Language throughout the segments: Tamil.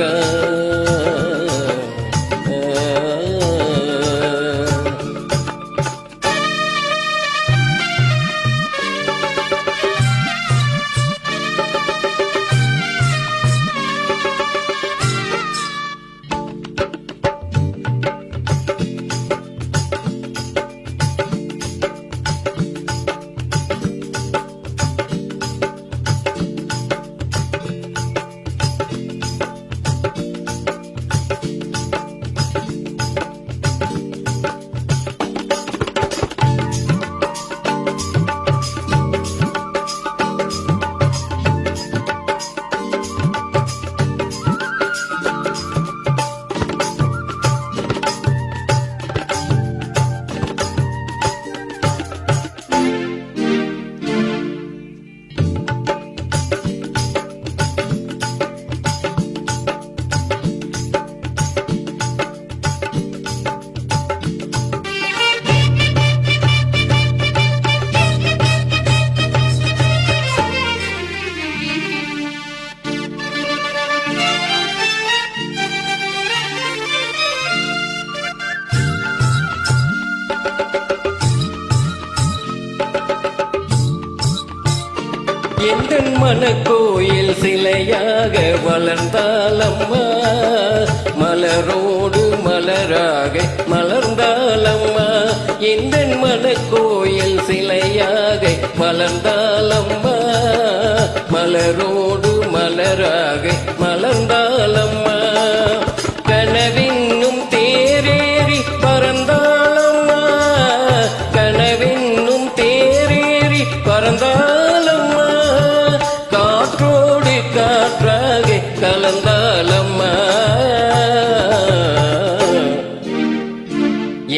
பார்க்கிறாய் எந்த மனக்கோயில் சிலையாக வளர்ந்தாலம்மா. மலரோடு மலராக மலர்ந்தாலம்மா. எந்த மனக்கோயில் சிலையாக வளர்ந்தாலம்மா. மலரோடு மலராக மலர்ந்தால்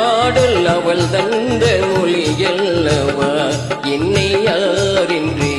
பாடல் அவள் தந்த மொழி அல்லவா என்னை யாரின்றி